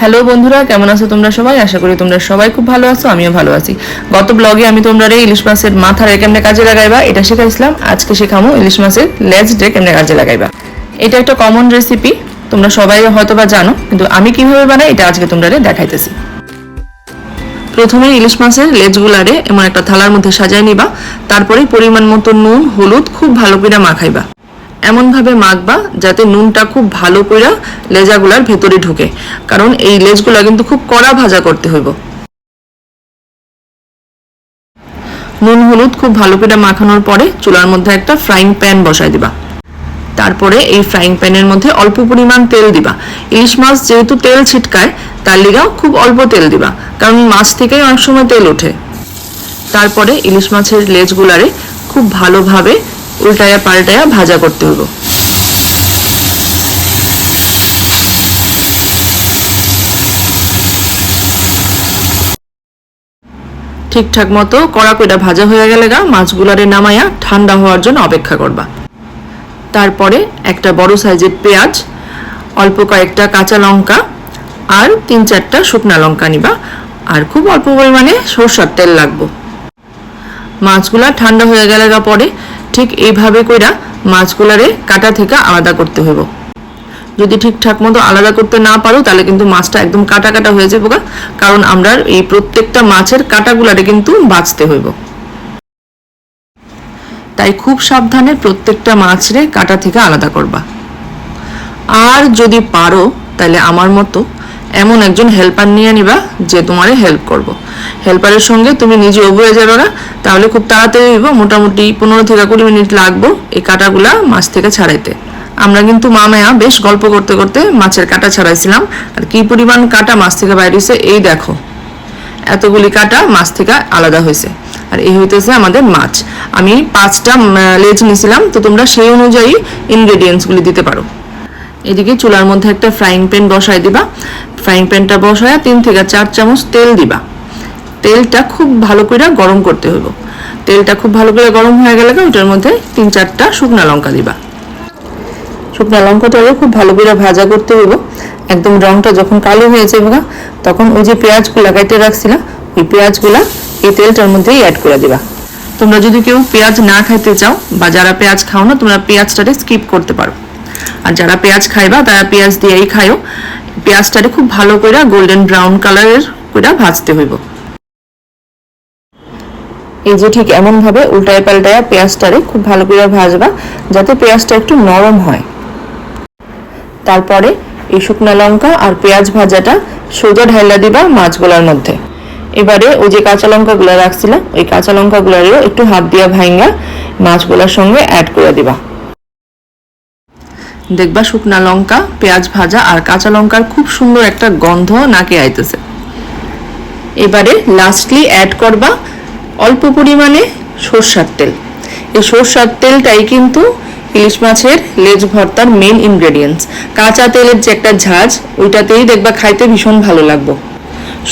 Hello বন্ধুরা, কেমন আছো তোমরা সবাই? আশা করি তোমরা সবাই খুব ভালো আছো, আমিও ভালো আছি। গত ব্লগে আমি তোমরা রে ইলিশ মাছের মাথার কেমনে কাজে লাগাইবা, এটা শেখাইছিলাম। আজকে শেখামো ইলিশ মাছের লেজ ডে কেমনে কাজে লাগাইবা। এটা একটা কমন রেসিপি তোমরা সবাই হয়তো বা জানো, কিন্তু আমি কীভাবে বানাই এটা আজকে তোমরা রে দেখাইতেছি। প্রথমে ইলিশ মাছের লেজগুলারে এমন একটা থালার মধ্যে সাজায় নিবা তারপরে পরিমাণ মতো নুন, হলুদ খুব ভালো করে মাখাইবা। এমনভাবে মাখবা যাতে নুনটা খুব ভালো করে লেজাগুলার ভেতরে ঢুকে। কারণ এই লেজগুলা কিন্তু খুব কড়া ভাজা করতে হইব। নুন হলুদ খুব ভালো করে মাখানোর পরে চুলার মধ্যে একটা ফ্রাইং প্যান বসায় দিবা। তারপরে এই ফ্রাইং প্যানের মধ্যে অল্প পরিমাণ তেল দিবা। ইলিশ মাছ যেহেতু তেল ছিটকায়, তার লিগাও খুব অল্প তেল দিবা, কারণ মাছ থেকেই অনেক সময় তেল ওঠে। তারপরে ইলিশ মাছের লেজগুলারে খুব ভালোভাবে উল্টায়া পাল্টায়া ভাজা করতে হইব। ঠিকঠাক মতো কড়া কইটা ভাজা হয়ে গেলে গা, মাছগুলারে নামাইয়া ঠান্ডা হওয়ার জন্য অপেক্ষা করবা। তারপরে একটা বড় সাইজের পেঁয়াজ, অল্প কয়েকটা কাঁচা লঙ্কা আর তিন চারটা শুকনা লঙ্কা নিবা, আর খুব অল্প পরিমাণে সরষার তেল লাগবো। মাছগুলা ঠান্ডা হয়ে গেলে পরে ঠিক এইভাবে কইরা মাছগুলারে কাটা থেকে আলাদা করতে হইব। যদি ঠিকঠাক মতো আলাদা করতে না পারো, তাহলে কিন্তু মাছটা একদম কাটা কাটা হয়ে যাবে কারণ আমরা এই প্রত্যেকটা মাছের কাটাগুলারে কিন্তু বাঁচতে হইব। তাই খুব সাবধানে প্রত্যেকটা মাছরে কাটা থেকে আলাদা করবা। আর যদি পারো, তাহলে আমার মতো এমন একজন হেল্পার নিয়ে নিবা যে তোমারে হেল্প করব। হেল্পারের সঙ্গে তুমি নিজে হয়ে যাবে না, তাহলে খুব তাড়াতাড়ি হইব, মোটামুটি পনেরো থেকে কুড়ি মিনিট লাগবো এই কাটাগুলা মাছ থেকে ছাড়াইতে। আমরা কিন্তু মামায়া বেশ গল্প করতে করতে মাছের কাটা ছাড়াইছিলাম, আর কি পরিমাণ কাটা মাছ থেকে বাইরে হয়েছে এই দেখো। এতগুলি কাটা মাছ থেকে আলাদা হয়েছে আর এই হইতেছে আমাদের মাছ। আমি পাঁচটা লেজ নিয়েছিলাম, তো তোমরা সেই অনুযায়ী ইনগ্রেডিয়েন্টসগুলি দিতে পারো। এদিকে চুলার মধ্যে একটা ফ্রাইং প্যান বসাই দিবা। ফ্রাইং প্যানটা বসায় তিন থেকে চার চামচ তেল দিবা। তেলটা খুব ভালো করে গরম করতে হইব। তেলটা খুব ভালো করে গরম হয়ে গেলে ওটার মধ্যে তিন চারটা শুকনা লঙ্কা দিবা। শুকনা লঙ্কাটাও খুব ভালো করে ভাজা করতে হইব। একদম রংটা যখন কালো হয়ে যাবে তখন ওই যে পেঁয়াজগুলা কেটে রাখছিলাম ওই পেঁয়াজগুলা এই তেলটার মধ্যেই অ্যাড করে দিবা। তোমরা যদি কেউ পেঁয়াজ না খাইতে চাও বা যারা পেঁয়াজ খাও না তোমরা পেঁয়াজটাকে স্কিপ করতে পারো। আর যারা পেঁয়াজ খাইবা তারা পেঁয়াজ দিয়েই খায়ও পেঁয়াজটারে খুব ভালো করে গোল্ডেন ব্রাউন কালারের করে ভাজতে হইব। এই যে ঠিক এমন ভাবে উল্টায় পাল্টায় পেঁয়াজটারে খুব ভালো করে ভাজবা, যাতে পেঁয়াজটা একটু নরম হয়। তারপরে এই শুকনো লঙ্কা আর পেঁয়াজ ভাজাটা সোজা ঢাইলা দিবা মাছগুলোর মধ্যে। এবারে ওই যে কাঁচা লঙ্কাগুলো রাখছিলাম, ওই কাঁচা লঙ্কাগুলোরও একটু হাত দিয়া ভাইঙ্গা মাছগুলোর সঙ্গে অ্যাড করে দিবা। দেখবা শুকনা লঙ্কা, পেঁয়াজ ভাজা আর কাঁচা লঙ্কার খুব সুন্দর একটা গন্ধ নাকে আইতেছে। এবারে লাস্টলি অ্যাড করবা অল্প পরিমাণে সরষার তেল। এই সরষার তেলটাই কিন্তু ইলিশ মাছের লেজ ভর্তার মেন ইনগ্রেডিয়েন্টস কাঁচা তেলের যে একটা ঝাঁজ, ওইটাতেই দেখবা খাইতে ভীষণ ভালো লাগবে।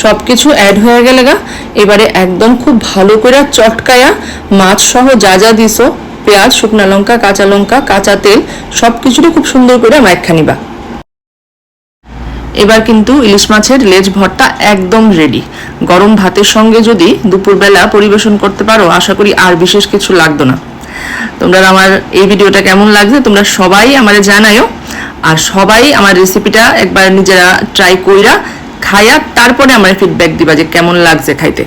সব কিছু অ্যাড হয়ে গেলে গা, এবারে একদম খুব ভালো করে চটকায়া মাছ সহ যা যা দিছো পেঁয়াজ, শুকনো লঙ্কা, কাঁচা লঙ্কা, কাঁচা তেল সব কিছুরই খুব সুন্দর করে মাইখা নিবা এবার কিন্তু ইলিশ মাছের লেজ ভর্তা একদম রেডি গরম ভাতের সঙ্গে যদি দুপুরবেলা পরিবেশন করতে পারো, আশা করি আর বিশেষ কিছু লাগতো না। তোমরা আমার এই ভিডিওটা কেমন লাগছে, তোমরা সবাই আমারে জানায়ও আর সবাই আমার রেসিপিটা একবার নিজেরা ট্রাই কইরা খায়া তারপরে আমার ফিডব্যাক দিবা যে কেমন লাগছে খাইতে।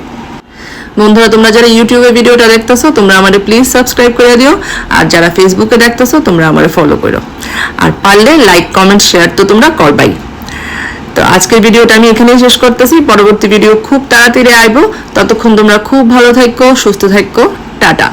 বন্ধুরা, তোমরা যারা ইউটিউবে ভিডিওটা দেখতেছো, তোমরা আমাদের প্লিজ সাবস্ক্রাইব করে দিও। আর যারা ফেসবুকে দেখতেছো, তোমরা আমাদের ফলো করো। আর পারলে লাইক কমেন্ট শেয়ার তো তোমরা করবাই। তো আজকের ভিডিওটা আমি এখানেই শেষ করতেছি। পরবর্তী ভিডিও খুব তাড়াতাড়ি আইব। ততক্ষণ তোমরা খুব ভালো থাকো, সুস্থ থাকো। টাটা।